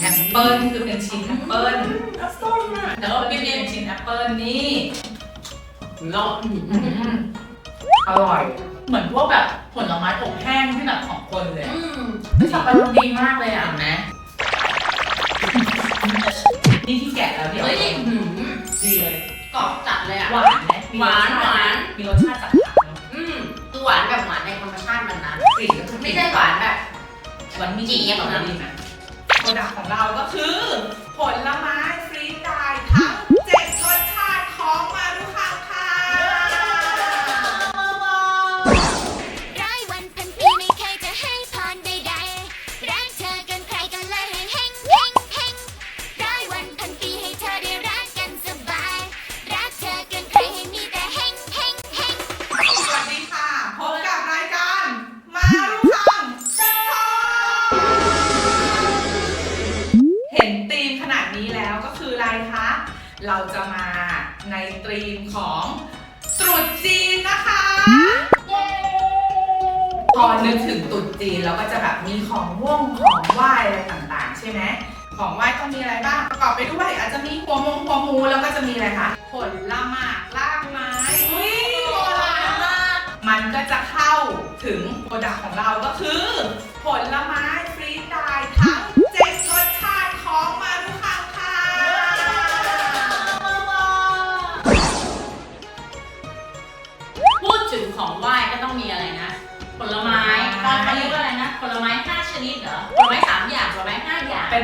แอปเปิ้ลคือเป็นชิ้นแอปเปิ้ลแอปเปิ้ลอะแล้วก็เป็นชิ้นแอปเปิ้ลนี่เนาะอืมอร่อย เหมือนพวกแบบผลไม้อบแห้งที่แบบของคนเลยอืมสับปะรดดีมากเลยอะเห็นไหมนี่ที่แกะแล้วเดี๋ยวเฮ้ยหืมดีเลยกรอบจัดเลยอะหวานไหมมีหวานหวานมีรสชาติจัดจ้านเนอะอืมคือหวานแบบหวานในธรรมชาติมันนะกลิ่นก็คือไม่ใช่หวานแบบหวานมีจีบขอะองนะดีนะ โปรดักต์ของเราก็คือ ผลไม้ฟรีสไตล์ทั้ง นธีมขนาดนี้แล้วก็คืออะไรคะ เราจะมาในธีมของตรุษจีนนะคะ พอนึกถึงตรุษจีนเราก็จะแบบมีของว่งของไหว้อะไรต่างๆ ใช่ไหมของไหว้ก็มีอะไรบ้าง ประกอบไปด้วยอาจจะมีหัวมงหัวมูแล้วก็จะมีอะไรคะผลละหมากลากไม้อุ้ยโบราณมากมันก็จะเข้าถึงโปรดักต์ของเราก็คือ ผลไม้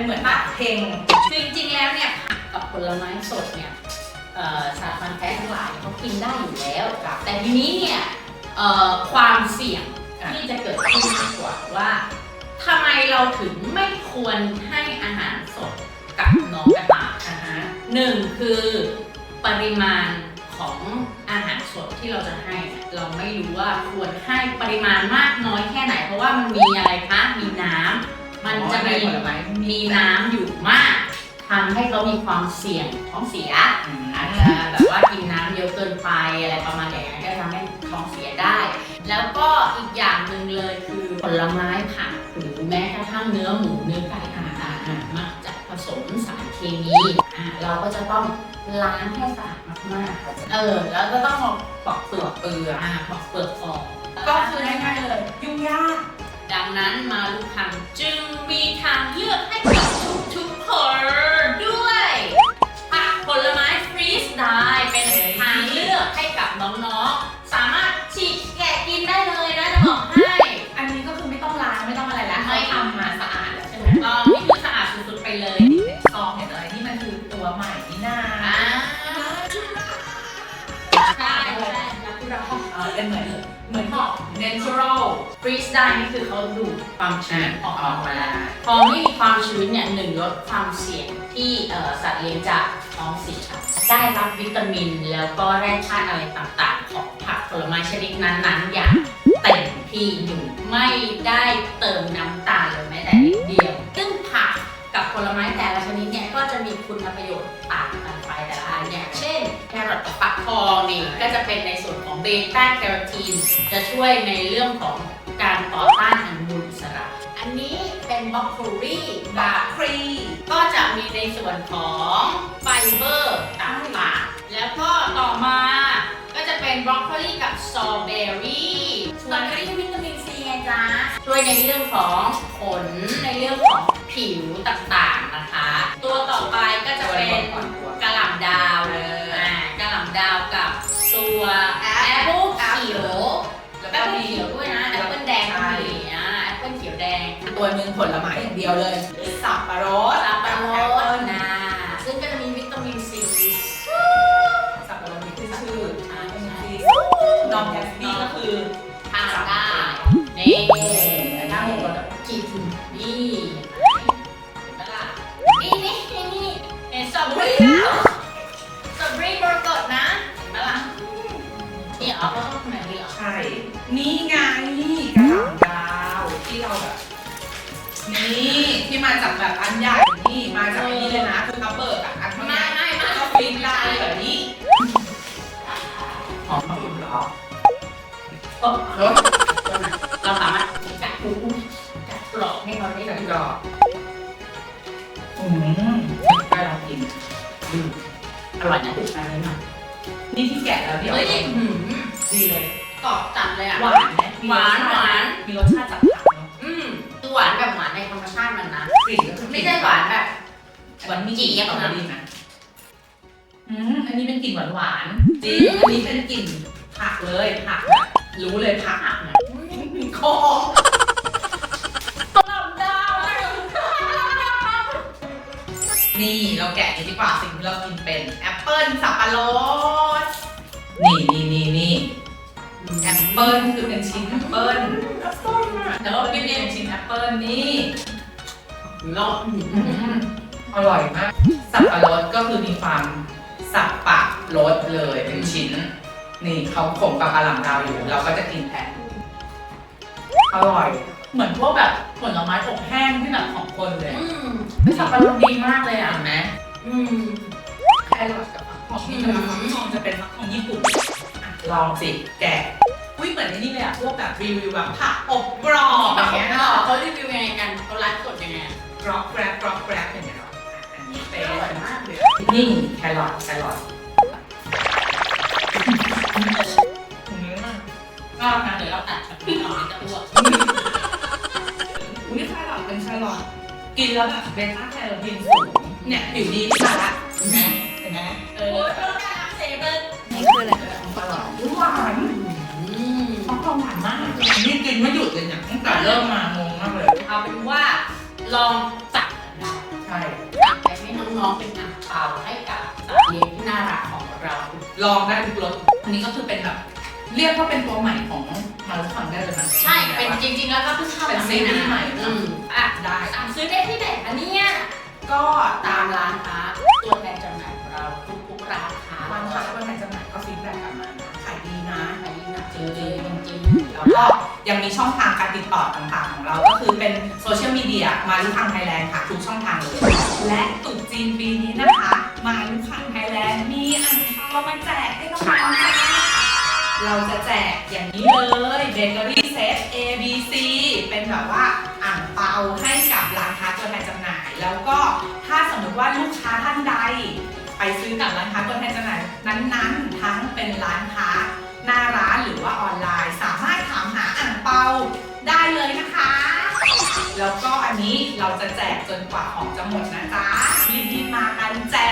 เป็นเหมือนแบบเพลงคือจริงๆแล้วเนี่ยผักกับผลไม้สดเนี่ยเอ่อสารพันแท้ทั้งหลายเขากินได้อยู่แล้วครับแต่ทีนี้เนี่ยเอ่อความเสี่ยงที่จะเกิดขึ้นมากกว่าว่าทำไมเราถึงไม่ควรให้อาหารสดกับน้องกระต่ายอ่าฮะหนึ่งคือปริมาณของอาหารสดที่เราจะให้เนี่ยเราไม่รู้ว่าควรให้ปริมาณมากน้อยแค่ไหน เพราะว่ามันมีอะไรคะมีน้ำ มันจะมีผลไม้มีน้ำอยู่มากทำให้เขามีความเสี่ยงท้องเสีย อาจจะแบบว่ากินน้ำเยอะเกินไปอะไรประมาณอย่างนั้นก็ทำให้ท้องเสียได้ แล้วก็อีกอย่างหนึ่งเลยคือผลไม้ผักหรือแม้กระทั่งเนื้อหมูเนื้อไก่ต่างๆมักจะผสมสารเคมีอะเราก็จะต้องล้างให้สะอาดมากๆเออแล้วก็ต้องเอาปอกเปลือกเปลือกอะปอกเปลือกออกก็คือง่ายๆเลย ยุ่งยาก ดังนั้นมาลูกคังจึงมีทางเลือกให้กับทุกๆคนด้วยผักผลไม้ฟรีสไตล์เป็นทางเลือกให้กับน้องๆ สามารถฉีกแกะกินได้เลยนะจะบอกให้ อันนี้ก็คือไม่ต้องล้างไม่ต้องอะไรแล้วไม่เขาทำทำมามาสะสะอาอาดดแล้แล้ววใช่ใช่ไหไหมมตอนนี้คือสะอาดสุดๆไปเลย ซองเห็นอะไรนี่มันคือตัวใหม่นี่นา เป็นเหมือนเหมือนหอก natural ฟรีสไตล์นี่คือเขาดูดความชื้นออกออกมามาพอไม่มีความชื้นเนี่ยหนึ่งลดความเสี่ยงที่เอ่อสัตว์เลี้ยงจะท้องเสียได้รับวิตามินแล้วก็แร่ธาตุอะไรต่างๆ ของผักผลไม้ชนิดนั้นๆ อย่างเต็มที่อยู่ไม่ได้เติมน้ำตาลเลยแม้แต่นิดเดียว ซึ่งผักกับผลไม้แต่ละชนิดเนี่ย มีคุณประโยชน์ต่างกันไปแต่ละอันอย่างเช่นแครอทกับฟักทองนี่ก็จะเป็นในส่วนของเบต้าแคโรทีนจะช่วยในเรื่องของการต่อต้านอนุมูลอิสระ อันนี้เป็นบล็อกโคลีบาครีก็จะมีในส่วนของไฟเบอร์ต่างๆแล้วก็ต่อมาก็จะเป็นบรอกโคลีกับสตรอเบอรี่สตรอเบอรี่วิตามินซีไงจ๊ะช่วยในเรื่องของขนในเรื่องของผิวต่างๆนะคะ เห็นสตรอเบอรี่สตรอเบอรี่มรกตนะเห็นไหมล่ะนี่เหรอเขาต้องทำแบบนี้เหรอใช่ นี่ไงกระหล่ำดาวที่เราแบบ นี่ที่มาจากแบบอันใหญ่นี่มาจากอันนี้เลยนะคือเขาเบิกอะอันเท่าไม่นี้ไม่ไม่ก็ฟินได้แบบนี้หอมอุ่นเหรอเออเราสามารถกัดกัดกรอกให้เขาได้แต่แบบก็อ ร่อยนะอันนี้หน่อยนี่ที่แกะแล้วเดี๋ยวเฮ้ยอื้อหือดีเลยกรอบจัดเลยอะ หวานไหมมีหวานหวาน มีรสชาติจัดจ้านเนาะอืมคือหวานแบบหวานในธรรมชาติมันนะ กลิ่นก็คือไม่ใช่หวานแบบ หวานมีจี๊กลิ่นดสตรอเบอนะรี่นะอืมอันนี้เป็นกลิ่นหวานหวานๆจริงอันนี้เป็นกลิ่นผักเลยผักแบบรู้เลยผักผักนะคอ นี่เราแกะกันดีกว่าสิ่งที่เรากินเป็นแอปเปิ้ลสับปะรด นี่นี่นี่นี่แอปเปิ้ลคือเป็นชิ้นแอปเปิ้ลส้มอะแล้วก็เป็นชิ้นแอปเปิ้ลนี่เนาะอืมอร่อยมาก สับปะรดก็คือมีความสับปะรดเลยเป็นชิ้น นี่เขาขมกับกะหล่ำดาวอยู่ เราก็จะกินแทนอร่อย เหมือนพวกแบบผลไม้อบแห้งที่แบบของคนเลย อืม สับปะรดดีมากเลยอะเห็นไหมอืมแครอทกับฟักทองนี่เป็นฟักทองจะเป็นฟักทองญี่ปุ่นอะลองสิแกะอุ้ยเหมือนในนี่เลยอะพวกแบบรีวิวแบบผักอบกรอบอย่างเงี้ยเนาะเขารีวิวยังไงกันเขาไลฟ์สดยังไงอะกรอบแกรบกรอบแกรบอย่างเงี้ยเนาะอะอันนี้เป็นอร่อยมากเลยนี่แครอทแครอทอืมก็นะเดี๋ยวเราตัดกับพี่หน่อยจะอ้วกอุ้ยแครอทเป็นแครอท กินแล้วแบบเบต้าแคโรทีนสูง เนี่ยผิวดีขึ้นมาละเห็นไหมเห็นไหมเอโอ้ยต้องการเซเบอร์นี่คืออะไรปลาหลอดหวานอืมฟักทองหวานมากนี่กินไม่หยุดเลยเนี่ยตั้งแต่เริ่มมางงมากเลยเอาเป็นว่าลองตัดกันได้ใช่ตัดไปให้น้องๆเป็นอ่างเปาให้กับสัตว์เลี้ยงที่น่ารักของเรา ลองได้ทุกรสอันนี้ก็คือเป็นแบบ เรียกว่าเป็นตัวใหม่ของมารุคังได้เลยนะใช่ เป็นจริงๆ แล้วก็เพิ่งเข้าเป็นมาซีรีส์ใหม่อืมอะได้สั่งซื้อได้ที่ไหนอันนี้ก็ตามร้านค้าตัวแทนจำหน่ายของเราทุกๆร้านค้าร้านค้าวันไหนจำหน่ายก็ฟีดแบ็กกลับมานะขายดีนะขายดีนะจริงๆจริงแล้วก็ยังมีช่องทางการติดต่อต่างๆ ของเรา ก็คือเป็นโซเชียลมีเดียมาลุคังไทยแลนด์ค่ะทุกช่องทางเลย และตรุ๊จีนปีนี้นะคะ มาลุคังไทยแลนด์มีอ่างเปามาแจกให้น้องๆนะ เราจะแจกอย่างนี้เลยเบเกอรี่เซต A B C เป็นแบบว่าอ่างเปาให้กับร้านค้าตัวแทนจำหน่าย แล้วก็ถ้าสมมติว่าลูกค้าท่านใด ไปซื้อกับร้านค้าตัวแทนจำหน่ายนั้นๆ ทั้งเป็นร้านค้าหน้าร้านหรือว่าออนไลน์ สามารถถามหาอ่างเปาได้เลยนะคะ แล้วก็อันนี้เราจะแจกจนกว่าของจะหมดนะจ๊ะรีบๆมากันแจก